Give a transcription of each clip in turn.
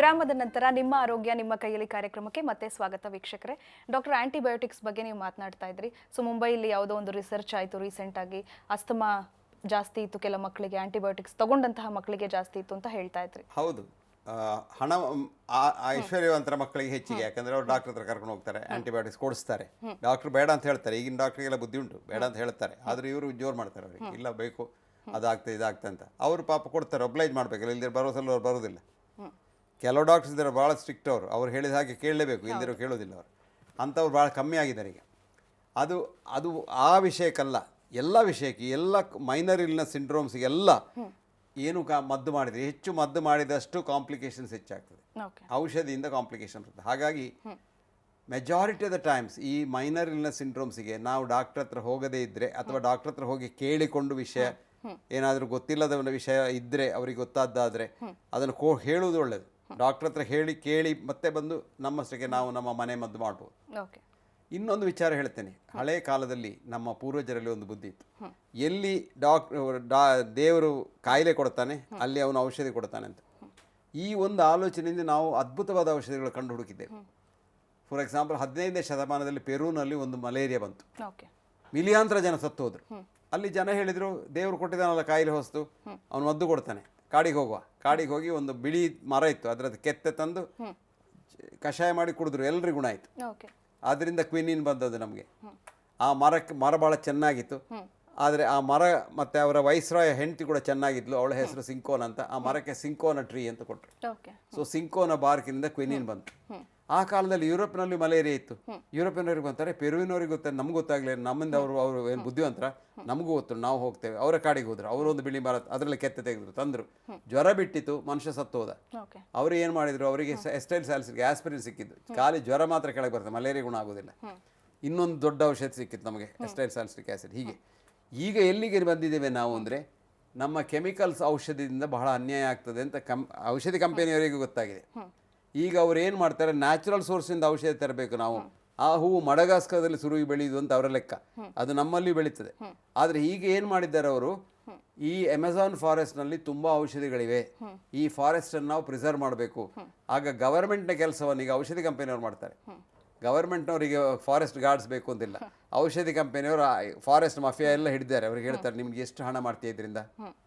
ವಿರಾಮದ ನಂತರ ನಿಮ್ಮ ಆರೋಗ್ಯ ನಿಮ್ಮ ಕೈಯಲ್ಲಿ ಕಾರ್ಯಕ್ರಮಕ್ಕೆ ಮತ್ತೆ ಸ್ವಾಗತ ವೀಕ್ಷಕರೇ. ಡಾಕ್ಟರ್ ಆಂಟಿಬಯೋಟಿಕ್ಸ್ ಬಗ್ಗೆ ನೀವು ಮಾತನಾಡ್ತಾ ಇದ್ರಿ. ಸೊ ಮುಂಬೈಯಲ್ಲಿ ಯಾವುದೋ ಒಂದು ರಿಸರ್ಚ್ ಆಯಿತು ರೀಸೆಂಟಾಗಿ ಅಸ್ತಮಾ ಜಾಸ್ತಿ ಇತ್ತು ಕೆಲ ಮಕ್ಕಳಿಗೆ ಆಂಟಿಬಯೋಟಿಕ್ಸ್ ತಗೊಂಡಂತಹ ಮಕ್ಕಳಿಗೆ ಜಾಸ್ತಿ ಇತ್ತು ಅಂತ ಹೇಳ್ತಾ ಇದ್ರಿ. ಹೌದು. ಹಣ ಐಶ್ವರ್ಯವಂತರ ಮಕ್ಕಳಿಗೆ ಹೆಚ್ಚಿಗೆ. ಯಾಕಂದ್ರೆ ಅವ್ರು ಡಾಕ್ಟರ್ ಹತ್ರ ಕರ್ಕೊಂಡು ಹೋಗ್ತಾರೆ ಆಂಟಿಬಯೋಟಿಕ್ಸ್ ಕೊಡಿಸ್ತಾರೆ. ಡಾಕ್ಟರ್ ಬೇಡ ಅಂತ ಹೇಳ್ತಾರೆ. ಈಗಿನ ಡಾಕ್ಟ್ರಿಗೆಲ್ಲ ಬುದ್ಧಿ ಉಂಟು. ಬೇಡ ಅಂತ ಹೇಳ್ತಾರೆ. ಆದ್ರೆ ಇವರು ಜೋರು ಮಾಡ್ತಾರೆ ಅವ್ರಿಗೆ. ಇಲ್ಲ ಬೇಕು ಅದಾಗ್ತದೆ ಇದಾಗ್ತದೆ ಅಂತ. ಅವರು ಪಾಪ ಕೊಡ್ತಾರೆ ಒಬ್ಲೈಜ್ ಮಾಡ್ಬೇಕಲ್ಲ ಇಲ್ದಿರ ಬರೋಸಲ್ಲ ಅವ್ರು ಬರೋದಿಲ್ಲ. ಕೆಲವು ಡಾಕ್ಟರ್ಸ್ ಇದ್ದಾರೆ ಭಾಳ ಸ್ಟ್ರಿಕ್ಟ್ ಅವರು. ಅವ್ರು ಹೇಳಿದ ಹಾಗೆ ಕೇಳಲೇಬೇಕು. ಇಲ್ದಿರೋ ಕೇಳೋದಿಲ್ಲ ಅವರು. ಅಂಥವ್ರು ಭಾಳ ಕಮ್ಮಿ ಆಗಿದ್ದಾರೆ ಈಗ. ಅದು ಅದು ಆ ವಿಷಯಕ್ಕಲ್ಲ ಎಲ್ಲ ವಿಷಯಕ್ಕೆ ಎಲ್ಲ ಮೈನರ್ ಇಲ್ನ ಸಿಂಡ್ರೋಮ್ಸ್ಗೆಲ್ಲ ಏನು ಕಾ ಮದ್ದು ಮಾಡಿದರೆ ಹೆಚ್ಚು ಮದ್ದು ಮಾಡಿದಷ್ಟು ಕಾಂಪ್ಲಿಕೇಶನ್ಸ್ ಹೆಚ್ಚಾಗ್ತದೆ. ಔಷಧಿಯಿಂದ ಕಾಂಪ್ಲಿಕೇಶನ್ ಬರ್ತದೆ. ಹಾಗಾಗಿ ಮೆಜಾರಿಟಿ ಆಫ್ ದ ಟೈಮ್ಸ್ ಈ ಮೈನರ್ ಇಲ್ನ ಸಿಂಡ್ರೋಮ್ಸಿಗೆ ನಾವು ಡಾಕ್ಟರ್ ಹತ್ರ ಹೋಗದೇ ಇದ್ದರೆ ಅಥವಾ ಡಾಕ್ಟರ್ ಹತ್ರ ಹೋಗಿ ಕೇಳಿಕೊಂಡು ವಿಷಯ ಏನಾದರೂ ಗೊತ್ತಿಲ್ಲದ ವಿಷಯ ಇದ್ದರೆ ಅವರಿಗೆ ಗೊತ್ತಾದ್ದಾದರೆ ಅದನ್ನು ಕೋ ಹೇಳುವುದು ಒಳ್ಳೆಯದು ಡಾಕ್ಟರ್ ಹತ್ರ ಹೇಳಿ ಕೇಳಿ ಮತ್ತೆ ಬಂದು ನಮ್ಮಷ್ಟಕ್ಕೆ ನಾವು ನಮ್ಮ ಮನೆ ಮದ್ದು ಮಾಡ್ಬೋದು. ಓಕೆ. ಇನ್ನೊಂದು ವಿಚಾರ ಹೇಳ್ತೇನೆ. ಹಳೆ ಕಾಲದಲ್ಲಿ ನಮ್ಮ ಪೂರ್ವಜರಲ್ಲಿ ಒಂದು ಬುದ್ಧಿ ಇತ್ತು. ಎಲ್ಲಿ ಡಾಕ್ಟರ್ ಡಾ ದೇವರು ಕಾಯಿಲೆ ಕೊಡ್ತಾನೆ ಅಲ್ಲಿ ಅವನು ಔಷಧಿ ಕೊಡ್ತಾನೆ ಅಂತ. ಈ ಒಂದು ಆಲೋಚನೆಯಿಂದ ನಾವು ಅದ್ಭುತವಾದ ಔಷಧಿಗಳು ಕಂಡು ಹುಡುಕಿದ್ದೇವೆ. ಫಾರ್ ಎಕ್ಸಾಂಪಲ್ ಹದಿನೈದನೇ ಶತಮಾನದಲ್ಲಿ ಪೆರೂನಲ್ಲಿ ಒಂದು ಮಲೇರಿಯಾ ಬಂತು. ಮಿಲಿಯಾಂತರ ಜನ ಸತ್ತು ಹೋದ್ರು ಅಲ್ಲಿ ಜನ ಹೇಳಿದ್ರು ದೇವರು ಕೊಟ್ಟಿದ್ದಾನಲ್ಲ ಕಾಯಿಲೆ ಹೊಸ್ತು. ಅವನು ಮದ್ದು ಕೊಡ್ತಾನೆ ಕಾಡಿಗೆ ಹೋಗುವ. ಕಾಡಿಗೆ ಹೋಗಿ ಒಂದು ಬಿಳಿ ಮರ ಇತ್ತು ಅದರದ್ದು ಕೆತ್ತೆ ತಂದು ಕಷಾಯ ಮಾಡಿ ಕುಡಿದ್ರು ಎಲ್ರಿಗೂ ಗುಣ ಆಯಿತು. ಅದರಿಂದ ಕ್ವಿನಿನ್ ಬಂದದ್ದು ನಮಗೆ. ಆ ಮರಕ್ಕೆ ಮರ ಭಾಳ ಚೆನ್ನಾಗಿತ್ತು. ಆದರೆ ಆ ಮರ ಮತ್ತು ಅವರ ವೈಸ್ರಾಯ ಹೆಂಡತಿ ಕೂಡ ಚೆನ್ನಾಗಿದ್ಲು ಅವಳ ಹೆಸರು ಸಿಂಕೋನ ಅಂತ. ಆ ಮರಕ್ಕೆ ಸಿಂಕೋನ ಟ್ರೀ ಅಂತ ಕೊಟ್ಟರು ಸೊ ಸಿಂಕೋನ ಬಾರ್ಕಿನಿಂದ ಕ್ವಿನಿನ್ ಬಂತು. ಆ ಕಾಲದಲ್ಲಿ ಯುರೋಪ್ನಲ್ಲಿ ಮಲೇರಿಯಾ ಇತ್ತು. ಯುರೋಪಿನವ್ರಿಗೆ ಬಂತಾರೆ ಪೆರುವಿನವ್ರಿಗೆ ಗೊತ್ತಾರೆ ನಮ್ಗೆ ಗೊತ್ತಾಗಲಿಲ್ಲ. ನಮ್ಮಿಂದ ಅವರು ಅವರು ಏನು ಬುದ್ಧಿವಂತರ? ನಮಗೂ ಗೊತ್ತು ನಾವು ಹೋಗ್ತೇವೆ. ಅವರ ಕಾಡಿಗೆ ಹೋದ್ರು ಅವರೊಂದು ಬಿಳಿ ಮರ ಅದರಲ್ಲಿ ಕೆತ್ತೆ ತೆಗೆದ್ರು ತಂದರು. ಜ್ವರ ಬಿಟ್ಟಿತ್ತು ಮನುಷ್ಯ ಸತ್ತು ಹೋದ ಅವರು ಏನು ಮಾಡಿದ್ರು ಅವರಿಗೆ ಎಸ್ಟೈಲ್ ಸ್ಯಾಲ್ಸಿಗೆ ಆಸ್ಪಿರಿನ್ ಸಿಕ್ಕಿದ್ದು. ಖಾಲಿ ಜ್ವರ ಮಾತ್ರ ಕೆಳಗೆ ಬರ್ತದೆ ಮಲೇರಿಯಾ ಗುಣ ಆಗೋದಿಲ್ಲ. ಇನ್ನೊಂದು ದೊಡ್ಡ ಔಷಧಿ ಸಿಕ್ಕಿತ್ತು ನಮಗೆ ಎಸ್ಟೈಲ್ ಸ್ಯಾಲ್ಸಿಕ್ ಆ್ಯಸಿಡ್ ಹೀಗೆ. ಈಗ ಎಲ್ಲಿಗೆ ಬಂದಿದ್ದೇವೆ ನಾವು ಅಂದರೆ ನಮ್ಮ ಕೆಮಿಕಲ್ಸ್ ಔಷಧಿಯಿಂದ ಬಹಳ ಅನ್ಯಾಯ ಆಗ್ತದೆ ಅಂತ ಕಂ ಔಷಧಿ ಕಂಪನಿಯವರಿಗೂ ಗೊತ್ತಾಗಿದೆ. ಈಗ ಅವ್ರು ಏನು ಮಾಡ್ತಾರೆ? ನ್ಯಾಚುರಲ್ ಸೋರ್ಸಿಂದ ಔಷಧಿ ತರಬೇಕು ನಾವು. ಆ ಹೂವು ಮಡಗಾಸ್ಕರದಲ್ಲಿ ಸುರುವಿ ಬೆಳೆಯುವುದು ಅಂತ ಅವರ ಲೆಕ್ಕ. ಅದು ನಮ್ಮಲ್ಲಿ ಬೆಳೀತದೆ. ಆದರೆ ಈಗ ಏನು ಮಾಡಿದ್ದಾರೆ ಅವರು? ಈ ಅಮೆಝಾನ್ ಫಾರೆಸ್ಟ್ನಲ್ಲಿ ತುಂಬ ಔಷಧಿಗಳಿವೆ. ಈ ಫಾರೆಸ್ಟನ್ನು ನಾವು ಪ್ರಿಸರ್ವ್ ಮಾಡಬೇಕು. ಆಗ ಗವರ್ಮೆಂಟ್ನ ಕೆಲಸವನ್ನು ಈಗ ಔಷಧಿ ಕಂಪನಿಯವ್ರು ಮಾಡ್ತಾರೆ. ಗವರ್ಮೆಂಟ್ನವರಿಗೆ ಫಾರೆಸ್ಟ್ ಗಾರ್ಡ್ಸ್ ಬೇಕು ಅಂತಿಲ್ಲ. ಔಷಧಿ ಕಂಪನಿಯವರು ಫಾರೆಸ್ಟ್ ಮಾಫಿಯಾ ಎಲ್ಲ ಹಿಡಿದ್ದಾರೆ ಅವ್ರಿಗೆ ಹೇಳ್ತಾರೆ, ನಿಮ್ಗೆ ಎಷ್ಟು ಹಣ ಮಾಡ್ತೀಯ ಇದರಿಂದ?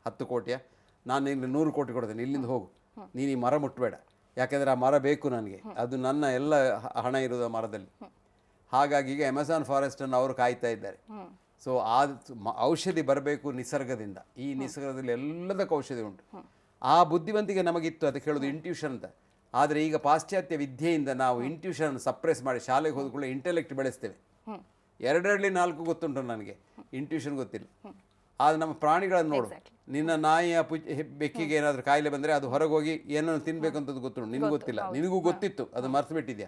ಹತ್ತು ಕೋಟಿಯ? ನಾನು ನಿಮಗೆ ನೂರು ಕೋಟಿ ಕೊಡ್ತೇನೆ. ಇಲ್ಲಿಂದ ಹೋಗು. ನೀನು ಈ ಮರ ಮುಟ್ಟಬೇಡ ಯಾಕೆಂದರೆ ಆ ಮರ ಬೇಕು ನನಗೆ. ಅದು ನನ್ನ ಎಲ್ಲ ಹಣ ಇರೋದು ಆ ಮರದಲ್ಲಿ. ಹಾಗಾಗಿ ಈಗ ಅಮೆಝಾನ್ ಫಾರೆಸ್ಟನ್ನು ಅವರು ಕಾಯ್ತಾ ಇದ್ದಾರೆ. ಸೊ ಆ ಔಷಧಿ ಬರಬೇಕು ನಿಸರ್ಗದಿಂದ. ಈ ನಿಸರ್ಗದಲ್ಲಿ ಎಲ್ಲದಕ್ಕೂ ಔಷಧಿ ಉಂಟು. ಆ ಬುದ್ಧಿವಂತಿಕೆ ನಮಗಿತ್ತು ಅದಕ್ಕೆ ಹೇಳೋದು ಇಂಟ್ಯೂಷನ್ ಅಂತ. ಆದರೆ ಈಗ ಪಾಶ್ಚಾತ್ಯ ವಿದ್ಯೆಯಿಂದ ನಾವು ಇಂಟ್ಯೂಷನ್ ಸಪ್ರೆಸ್ ಮಾಡಿ ಶಾಲೆಗೆ ಹೋದ ಕೂಡಲೇ ಇಂಟೆಲೆಕ್ಟ್ ಬೆಳೆಸ್ತೇವೆ. ಎರಡರಲ್ಲಿ ನಾಲ್ಕು ಗೊತ್ತುಂಟು ನನಗೆ. ಇಂಟ್ಯೂಷನ್ ಗೊತ್ತಿಲ್ಲ. ಆದರೆ ನಮ್ಮ ಪ್ರಾಣಿಗಳನ್ನು ನೋಡು. ನಿನ್ನ ನಾಯಿಯ ಪು ಬೆಕ್ಕಿಗೆ ಏನಾದರೂ ಕಾಯಿಲೆ ಬಂದರೆ ಅದು ಹೊರಗೆ ಹೋಗಿ ಏನನ್ನು ತಿನ್ಬೇಕು ಅಂತದ್ದು ಗೊತ್ತುಂಟು. ನಿನಗೆ ಗೊತ್ತಿಲ್ಲ. ನಿನಗೂ ಗೊತ್ತಿತ್ತು. ಅದು ಮರ್ತು ಬಿಟ್ಟಿದ್ಯಾ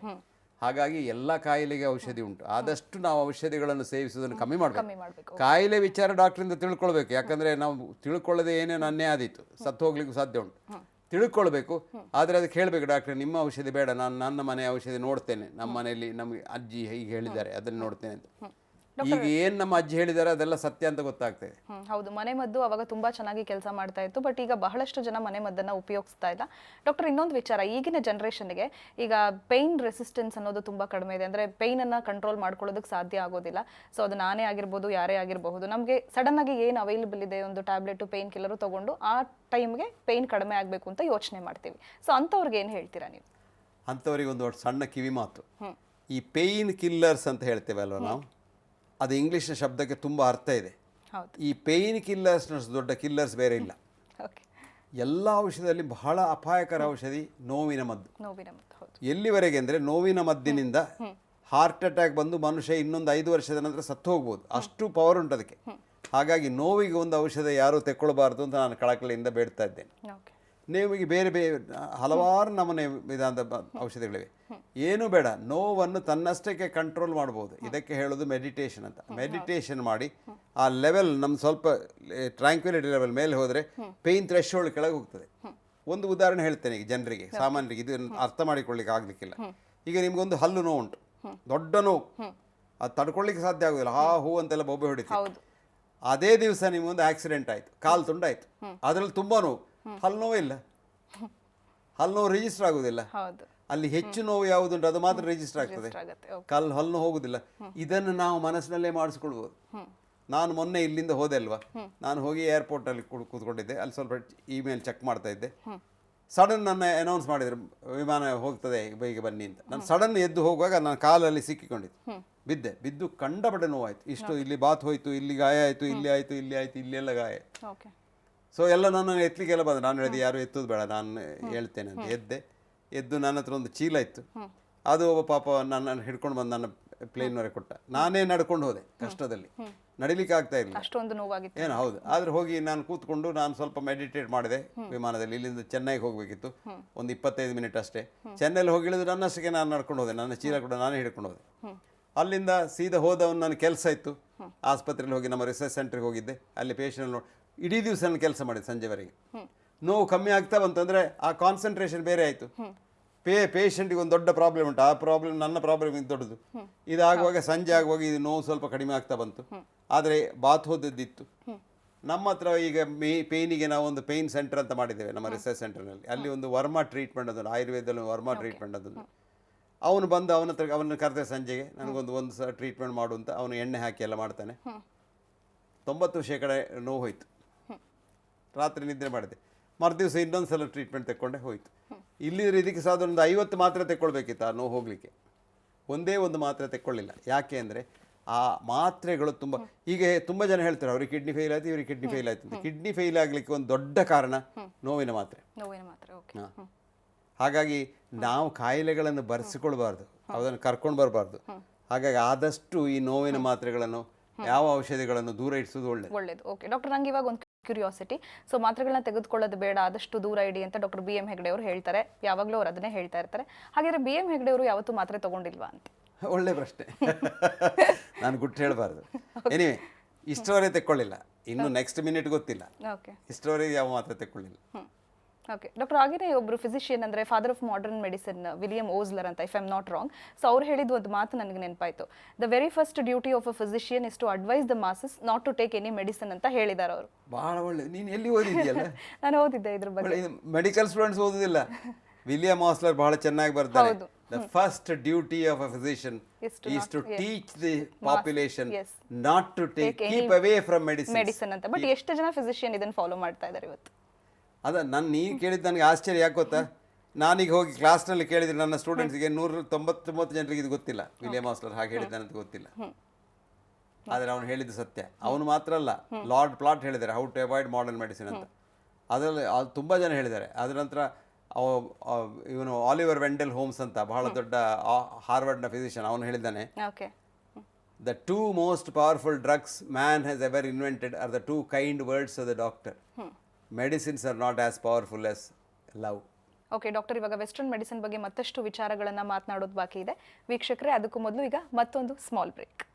ಹಾಗಾಗಿ ಎಲ್ಲ ಕಾಯಿಲೆಗೆ ಔಷಧಿ ಉಂಟು. ಆದಷ್ಟು ನಾವು ಔಷಧಿಗಳನ್ನು ಸೇವಿಸುವುದನ್ನು ಕಮ್ಮಿ ಮಾಡಬೇಕು. ಕಾಯಿಲೆ ವಿಚಾರ ಡಾಕ್ಟ್ರಿಂದ ತಿಳ್ಕೊಳ್ಬೇಕು. ಯಾಕಂದ್ರೆ ನಾವು ತಿಳ್ಕೊಳ್ಳದೆ ಏನೇನು ಅನ್ಯಾಯ ಆದಿತ್ತು ಸತ್ತು ಹೋಗ್ಲಿಕ್ಕೂ ಸಾಧ್ಯ ಉಂಟು. ತಿಳ್ಕೊಳ್ಬೇಕು. ಆದರೆ ಅದಕ್ಕೆ ಹೇಳಬೇಕು ಡಾಕ್ಟ್ರೆ ನಿಮ್ಮ ಔಷಧಿ ಬೇಡ. ನಾನು ನನ್ನ ಮನೆ ಔಷಧಿ ನೋಡ್ತೇನೆ. ನಮ್ಮ ಮನೆಯಲ್ಲಿ ನಮಗೆ ಅಜ್ಜಿ ಹೀಗೆ ಹೇಳಿದ್ದಾರೆ. ಅದನ್ನು ನೋಡ್ತೇನೆ ಅಂತ. ಈಗ ಏನು ನಮ್ಮ ಅಜ್ಜಿ ಹೇಳಿದಾರೆ ಅದೆಲ್ಲ ಸತ್ಯ ಅಂತ ಗೊತ್ತಾಗ್ತದೆ. ಹ್ಮ್, ಹೌದು. ಮನೆ ಮದ್ದು ಅವಾಗ ತುಂಬಾ ಚೆನ್ನಾಗಿ ಕೆಲಸ ಮಾಡ್ತಾ ಇತ್ತು ಬಟ್ ಈಗ ಬಹಳಷ್ಟು ಜನ ಮನೆ ಮದ್ದನ್ನ ಉಪಯೋಗಿಸ್ತಾ ಇಲ್ಲ. ಡಾಕ್ಟರ್ ಇನ್ನೊಂದು ವಿಚಾರ. ಈಗಿನ ಜನರೇಷನ್ಗೆ ಈಗ ಪೈನ್ ರೆಸಿಸ್ಟೆನ್ಸ್ ಅನ್ನೋದು ತುಂಬಾ ಕಡಿಮೆ ಇದೆ. ಅಂದ್ರೆ ಪೈನ್ ಅನ್ನ ಕಂಟ್ರೋಲ್ ಮಾಡ್ಕೊಳ್ಳೋದಕ್ಕೆ ಸಾಧ್ಯ ಆಗೋದಿಲ್ಲ. ಸೊ ಅದು ನಾನೇ ಆಗಿರ್ಬೋದು ಯಾರೇ ಆಗಿರಬಹುದು. ನಮಗೆ ಸಡನ್ ಆಗಿ ಏನು ಅವೈಲಬಲ್ ಇದೆ ಒಂದು ಟ್ಯಾಬ್ಲೆಟ್ ಪೇನ್ ಕಿಲ್ಲರು ತಗೊಂಡು ಆ ಟೈಮ್ಗೆ ಪೇನ್ ಕಡಿಮೆ ಆಗಬೇಕು ಅಂತ ಯೋಚನೆ ಮಾಡ್ತೀವಿ. ಸೊ ಅಂಥವ್ರಿಗೆ ಏನು ಹೇಳ್ತೀರಾ ನೀವು? ಅಂಥವ್ರಿಗೆ ಒಂದು ಒಟ್ಟು ಸಣ್ಣ ಕಿವಿ ಮಾತು. ಈ ಪೇಯ್ನ್ ಕಿಲ್ಲರ್ಸ್ ಅಂತ ಹೇಳ್ತೇವೆ ಅಲ್ವಾ ನಾವು? ಅದು ಇಂಗ್ಲೀಷ್ನ ಶಬ್ದಕ್ಕೆ ತುಂಬ ಅರ್ಥ ಇದೆ. ಈ ಪೇಯ್ನ್ ಕಿಲ್ಲರ್ಸ್ನಷ್ಟು ದೊಡ್ಡ ಕಿಲ್ಲರ್ಸ್ ಬೇರೆ ಇಲ್ಲ. ಎಲ್ಲ ಔಷಧದಲ್ಲಿ ಬಹಳ ಅಪಾಯಕರ ಔಷಧಿ ನೋವಿನ ಮದ್ದು. ಎಲ್ಲಿವರೆಗೆ ಅಂದರೆ ನೋವಿನ ಮದ್ದಿನಿಂದ ಹಾರ್ಟ್ ಅಟ್ಯಾಕ್ ಬಂದು ಮನುಷ್ಯ ಇನ್ನೊಂದು ಐದು ವರ್ಷದ ನಂತರ ಸತ್ತು ಹೋಗ್ಬೋದು. ಅಷ್ಟು ಪವರ್ ಉಂಟು ಅದಕ್ಕೆ. ಹಾಗಾಗಿ ನೋವಿಗೆ ಒಂದು ಔಷಧ ಯಾರೂ ತೆಕ್ಕೊಳ್ಬಾರ್ದು ಅಂತ ನಾನು ಕಳಕಳಿಯಿಂದ ಬೇಡ್ತಾ ಇದ್ದೇನೆ. ನೋವಿಗೆ ಬೇರೆ ಬೇರೆ ಹಲವಾರು ನಮೂನೆ ವಿಧಾನದ ಬ- ಔಷಧಿಗಳಿವೆ. ಏನು ಬೇಡ ನೋವನ್ನು ತನ್ನಷ್ಟಕ್ಕೆ ಕಂಟ್ರೋಲ್ ಮಾಡ್ಬೋದು. ಇದಕ್ಕೆ ಹೇಳೋದು ಮೆಡಿಟೇಷನ್ ಅಂತ. ಮೆಡಿಟೇಷನ್ ಮಾಡಿ ಆ ಲೆವೆಲ್ ನಮ್ಮ ಸ್ವಲ್ಪ ಟ್ರಾಂಕ್ವಿಲಿಟಿ ಲೆವೆಲ್ ಮೇಲೆ ಹೋದರೆ ಪೇಯ್ನ್ ಥ್ರೆಶೋಲ್ಡ್ ಕೆಳಗೆ ಹೋಗ್ತದೆ. ಒಂದು ಉದಾಹರಣೆ ಹೇಳ್ತೇನೆ ಈಗ ಜನರಿಗೆ ಸಾಮಾನ್ಯರಿಗೆ ಇದು ಅರ್ಥ ಮಾಡಿಕೊಳ್ಳಿಕ್ಕೆ ಆಗಲಿಕ್ಕಿಲ್ಲ. ಈಗ ನಿಮ್ಗೊಂದು ಹಲ್ಲು ನೋವು ಉಂಟು ದೊಡ್ಡ ನೋವು. ಅದು ತಡ್ಕೊಳ್ಳಿಕ್ಕೆ ಸಾಧ್ಯ ಆಗೋದಿಲ್ಲ. ಆ ಹೂ ಅಂತೆಲ್ಲ ಬೊಬ್ಬೆ ಹೊಡಿತೀವಿ ಹೌದು. ಅದೇ ದಿವಸ ನಿಮಗೊಂದು ಆಕ್ಸಿಡೆಂಟ್ ಆಯ್ತು. ಕಾಲು ತುಂಡಾಯಿತು. ಅದರಲ್ಲಿ ತುಂಬ ನೋವು. ಹಲ್ಲು ನೋವೇ ಇಲ್ಲ. ಹಲ್ಲು ನೋವು ರಿಜಿಸ್ಟರ್ ಆಗುದಿಲ್ಲ. ಹೌದು. ಅಲ್ಲಿ ಹೆಚ್ಚು ನೋವು ಯಾವುದುಂಟು ಅದು ಮಾತ್ರ ರಿಜಿಸ್ಟರ್ ಆಗ್ತದೆ. ಕಲ್ ಹಲ್ಲು ಹೋಗುದಿಲ್ಲ. ಇದನ್ನು ನಾವು ಮನಸ್ಸಿನಲ್ಲೇ ಮಾಡಿಸ್ಕೊಳ್ಬೋದು. ನಾನು ಮೊನ್ನೆ ಇಲ್ಲಿಂದ ಹೋದೆ ಅಲ್ವಾ? ನಾನು ಹೋಗಿ ಏರ್ಪೋರ್ಟ್ ಅಲ್ಲಿ ಕೂತ್ಕೊಂಡಿದ್ದೆ. ಅಲ್ಲಿ ಸ್ವಲ್ಪ ಇಮೇಲ್ ಚೆಕ್ ಮಾಡ್ತಾ ಇದ್ದೆ. ಸಡನ್ ನನ್ನ ಅನೌನ್ಸ್ ಮಾಡಿದ್ರು ವಿಮಾನ ಹೋಗ್ತದೆ ಬೈಗೆ ಬನ್ನಿ ಅಂತ. ನಾನು ಸಡನ್ ಎದ್ದು ಹೋಗುವಾಗ ನಾನು ಕಾಲಲ್ಲಿ ಸಿಕ್ಕಿಕೊಂಡಿದ್ದೆ. ಬಿದ್ದೆ. ಬಿದ್ದು ಕಂಡಪಟ್ಟೆ ನೋವಾಯ್ತು. ಇಷ್ಟು ಇಲ್ಲಿ ಬಾತ್ ಹೋಯ್ತು ಇಲ್ಲಿ ಗಾಯ ಆಯಿತು ಇಲ್ಲಿ ಆಯಿತು ಇಲ್ಲಿ ಆಯಿತು ಇಲ್ಲೆಲ್ಲ ಗಾಯ ಆಯ್ತು. ಓಕೆ ಸೊ ಎಲ್ಲ ನನ್ನನ್ನು ಎತ್ತಲಿಕ್ಕೆಲ್ಲ ಬಂದ. ನಾನು ಹೇಳಿದೆ ಯಾರು ಎತ್ತೋದು ಬೇಡ ನಾನು ಹೇಳ್ತೇನೆ ಅಂತ ಎದ್ದೆ. ಎದ್ದು ನನ್ನ ಹತ್ರ ಒಂದು ಚೀಲ ಇತ್ತು. ಅದು ಒಬ್ಬ ಪಾಪ ನನ್ನ ಹಿಡ್ಕೊಂಡು ಬಂದು ನನ್ನ ಪ್ಲೇನ್ವರೆಗೆ ಕೊಟ್ಟ. ನಾನೇ ನಡ್ಕೊಂಡು ಹೋದೆ ಕಷ್ಟದಲ್ಲಿ. ನಡಿಲಿಕ್ಕೆ ಆಗ್ತಾ ಇಲ್ಲ. ಅಷ್ಟೊಂದು ನೋವಾಗಿತ್ತು. ಏನು ಹೌದು. ಆದ್ರೆ ಹೋಗಿ ನಾನು ಕೂತ್ಕೊಂಡು ನಾನು ಸ್ವಲ್ಪ ಮೆಡಿಟೇಟ್ ಮಾಡಿದೆ ವಿಮಾನದಲ್ಲಿ. ಇಲ್ಲಿಂದ ಚೆನ್ನೈಗೆ ಹೋಗಬೇಕಿತ್ತು. ಒಂದು ಇಪ್ಪತ್ತೈದು ಮಿನಿಟ್ ಅಷ್ಟೇ. ಚೆನ್ನೈಲಿ ಹೋಗಿ ಇಳಿದು ನನ್ನಷ್ಟಕ್ಕೆ ನಾನು ನಡ್ಕೊಂಡು ಹೋದೆ. ನನ್ನ ಚೀಲ ಕೂಡ ನಾನೇ ಹಿಡ್ಕೊಂಡು ಹೋದೆ. ಅಲ್ಲಿಂದ ಸೀದಾ ಹೋದವನು ನನ್ನ ಕೆಲಸ ಇತ್ತು. ಆಸ್ಪತ್ರೆಯಲ್ಲಿ ಹೋಗಿ ನಮ್ಮ ರಿಸರ್ಚ್ ಸೆಂಟ್ರಿಗೆ ಹೋಗಿದ್ದೆ. ಅಲ್ಲಿ ಪೇಷಂಟ್ ನೋಡಿ ಇಡೀ ದಿವಸ ನಾನು ಕೆಲಸ ಮಾಡಿ ಸಂಜೆವರೆಗೆ. ನೋವು ಕಮ್ಮಿ ಆಗ್ತಾ ಬಂತಂದ್ರೆ ಆ ಕಾನ್ಸಂಟ್ರೇಷನ್ ಬೇರೆ ಆಯಿತು. ಪೇ ಪೇಷಂಟಿಗೆ ಒಂದು ದೊಡ್ಡ ಪ್ರಾಬ್ಲಮ್ ಉಂಟು. ಆ ಪ್ರಾಬ್ಲಮ್ ನನ್ನ ಪ್ರಾಬ್ಲಮ್ ಇದು ದೊಡ್ಡದು. ಇದಾಗುವಾಗ ಸಂಜೆ ಆಗುವಾಗ ಇದು ನೋವು ಸ್ವಲ್ಪ ಕಡಿಮೆ ಆಗ್ತಾ ಬಂತು. ಆದರೆ ಬಾತ್ ಹೋದದ್ದಿತ್ತು. ನಮ್ಮ ಹತ್ರ ಈಗ ಮೇ ಪೇಯ್ನಿಗೆ ನಾವು ಒಂದು ಪೇಯ್ನ್ ಸೆಂಟರ್ ಅಂತ ಮಾಡಿದ್ದೇವೆ ನಮ್ಮ ರಿಸರ್ಚ್ ಸೆಂಟರ್ನಲ್ಲಿ ಅಲ್ಲಿ ಒಂದು ವರ್ಮಾ ಟ್ರೀಟ್ಮೆಂಟ್ ಅದನ್ನು ಆಯುರ್ವೇದದಲ್ಲಿ ವರ್ಮಾ ಟ್ರೀಟ್ಮೆಂಟ್ ಅದನ್ನು ಅವನು ಬಂದು ಅವನ ಹತ್ರ ಕರೆದ ಸಂಜೆಗೆ ನನಗೊಂದು ಒಂದು ಸಲ ಟ್ರೀಟ್ಮೆಂಟ್ ಮಾಡು ಅಂತ ಅವನು ಎಣ್ಣೆ ಹಾಕಿ ಎಲ್ಲ ಮಾಡ್ತಾನೆ. ತೊಂಬತ್ತು ಶೇಕಡ ನೋವು ಹೋಯ್ತು. ರಾತ್ರಿ ನಿದ್ರೆ ಮಾಡಿದೆ. ಮರುದಿವಸ ಇನ್ನೊಂದು ಸಲ ಟ್ರೀಟ್ಮೆಂಟ್ ತೆಕ್ಕೊಂಡೆ ಹೋಯ್ತು. ಇಲ್ಲಿ ಇದಕ್ಕೆ ಸಾಧಾರಣ ಒಂದು ಐವತ್ತು ಮಾತ್ರೆ ತೆಕ್ಕೊಳ್ಬೇಕಿತ್ತು? ಆ ನೋವು ಹೋಗಲಿಕ್ಕೆ. ಒಂದೇ ಒಂದು ಮಾತ್ರೆ ತೆಕ್ಕೊಳ್ಳಿಲ್ಲ. ಯಾಕೆ ಅಂದರೆ ಆ ಮಾತ್ರೆಗಳು ತುಂಬ ಈಗ ತುಂಬ ಜನ ಹೇಳ್ತಾರೆ ಅವ್ರಿಗೆ ಕಿಡ್ನಿ ಫೇಲ್ ಆಯ್ತು ಇವ್ರಿಗೆ ಕಿಡ್ನಿ ಫೇಲ್ ಆಯ್ತು. ಅಂತ ಕಿಡ್ನಿ ಫೇಲ್ ಆಗಲಿಕ್ಕೆ ಒಂದು ದೊಡ್ಡ ಕಾರಣ ನೋವಿನ ಮಾತ್ರೆ. ನೋವಿನ ಮಾತ್ರ ಓಕೆ ಹಾ. ಹಾಗಾಗಿ ನಾವು ಕಾಯಿಲೆಗಳನ್ನು ಬರೆಸಿಕೊಳ್ಬಾರ್ದು. ಅದನ್ನು ಕರ್ಕೊಂಡು ಬರಬಾರ್ದು. ಹಾಗಾಗಿ ಆದಷ್ಟು ಈ ನೋವಿನ ಮಾತ್ರೆಗಳನ್ನು ಯಾವ ಔಷಧಿಗಳನ್ನು ದೂರ ಇಡಿಸೋದು ಒಳ್ಳೆಯದು ಒಳ್ಳೆಯದು ಓಕೆ ಡಾಕ್ಟರ್ ನಂಗೆ ಇವಾಗ ಒಂದು ಕ್ಯೂರಿಯಾಸಿಟಿ ಸೊ ಮಾತ್ರೆಗಳನ್ನ ತೆಗೆದುಕೊಳ್ಳೋದು ಬೇಡ ಆದಷ್ಟು ದೂರ ಇಡಿ ಅಂತ ಡಾಕ್ಟರ್ ಬಿ ಎಂ ಹೆಗ್ಡೆ ಅವರು ಹೇಳ್ತಾರೆ. ಯಾವಾಗಲೂ ಅವ್ರು ಅದನ್ನೇ ಹೇಳ್ತಾ ಇರ್ತಾರೆ. ಹಾಗಾದ್ರೆ ಬಿ ಎಂ ಹೆಗ್ಡೆ ಅವರು ಯಾವತ್ತೂ ಮಾತ್ರೆ ತಗೊಂಡಿಲ್ವಾ ಅಂತ? ಒಳ್ಳೆ ಪ್ರಶ್ನೆ. ನಾನು ಗುಟ್ಟು ಹೇಳಬಾರ್ದು. ಎನಿವೆ ಇಷ್ಟವರೆಗೆ ತೆಕ್ಕೊಳ್ಳಿಲ್ಲ. ಇನ್ನು ನೆಕ್ಸ್ಟ್ ಮಿನಿಟ್ ಗೊತ್ತಿಲ್ಲ. ಇಷ್ಟವರೆಗೆ ಯಾವ ಮಾತ್ರೆ ತೆಕ್ಕೊಳ್ಳಿಲ್ಲ. ಓಕೆ ಡಾಕ್ಟರ್ ಹಾಗೇನೇ ಒಬ್ರು ಫಿಸಿಷಿಯನ್ ಅಂದ್ರೆ father of modern medicine William Osler ಅಂತ if I'm not wrong so ಅವ್ರು ಹೇಳಿದ ಒಂದು ಮಾತು ನನಗೆ ನೆನಪಾಯ್ತು. The very first duty of a physician is to advise the masses not to take any medicine ಅಂತ ಹೇಳಿದ್ದಾರೆ ಅವರು. ಬಹಳ ಒಳ್ಳೆ ನೀನು ಎಲ್ಲಿ ಓದಿದ್ಯಲ್ಲ ನಾನು ಓದಿದ್ದೆ ಇದ್ರ ಬಗ್ಗೆ. ಮೆಡಿಕಲ್ ಸ್ಟೂಡೆಂಟ್ಸ್ ಓದುದಿಲ್ಲ. ವಿಲಿಯಂ ಓಸ್ಲರ್ ಬಹಳ ಚೆನ್ನಾಗಿ ಬರ್ತಾರೆ. The first duty of a physician is is to teach the population. Not to take keep away from medicine medicine ಅಂತ. ಬಟ್ ಎಷ್ಟು ಜನ ಫಿಸಿಷಿಯನ್ ಇದನ್ನ ಫಾಲೋ ಮಾಡ್ತಾ ಇದ್ದಾರೆ ಇವತ್ತು? ಅದ ನಾನು ನೀನು ಕೇಳಿದ್ದು ನನಗೆ ಆಶ್ಚರ್ಯ ಯಾಕೆ ಗೊತ್ತಾ? ನಾನೀಗ ಹೋಗಿ ಕ್ಲಾಸ್ನಲ್ಲಿ ಕೇಳಿದ್ರೆ ನನ್ನ ಸ್ಟೂಡೆಂಟ್ಸ್ಗೆ ನೂರ ತೊಂಬತ್ತೊಂಬತ್ತು ಜನರಿಗೆ ಇದು ಗೊತ್ತಿಲ್ಲ. ವಿಲಿಯಂ ಹಾಸ್ಲರ್ ಹಾಗೆ ಹೇಳಿದ್ದಾನೆ ಅಂತ ಗೊತ್ತಿಲ್ಲ. ಆದರೆ ಅವನು ಹೇಳಿದ್ದು ಸತ್ಯ. ಅವನು ಮಾತ್ರ ಅಲ್ಲ ಲಾರ್ಡ್ ಪ್ಲಾಟ್ ಹೇಳಿದ್ದಾರೆ how to avoid modern medicine ಅಂತ. ಅದರಲ್ಲಿ ಅದು ತುಂಬ ಜನ ಹೇಳಿದ್ದಾರೆ. ಅದರ ನಂತರ ಇವನು ಆಲಿವರ್ ವೆಂಡೆಲ್ ಹೋಮ್ಸ್ ಅಂತ ಬಹಳ ದೊಡ್ಡ ಹಾರ್ವರ್ಡ್ನ ಫಿಸಿಷಿಯನ್ ಅವನು ಹೇಳಿದ್ದಾನೆ. Okay the two most powerful drugs man has ever invented are the two kind words of the doctor medicines are not as powerful as love okay doctor ಇವಾಗ ವೆಸ್ಟರ್ನ್ ಮೆಡಿಸಿನ್ ಬಗ್ಗೆ ಮತ್ತಷ್ಟು ವಿಚಾರಗಳನ್ನು ಮಾತನಾಡೋದು ಬಾಕಿ ಇದೆ. ವೀಕ್ಷಕರೇ, ಅದಕ್ಕೂ ಮೊದಲು ಈಗ ಮತ್ತೊಂದು ಸ್ಮಾಲ್ ಬ್ರೇಕ್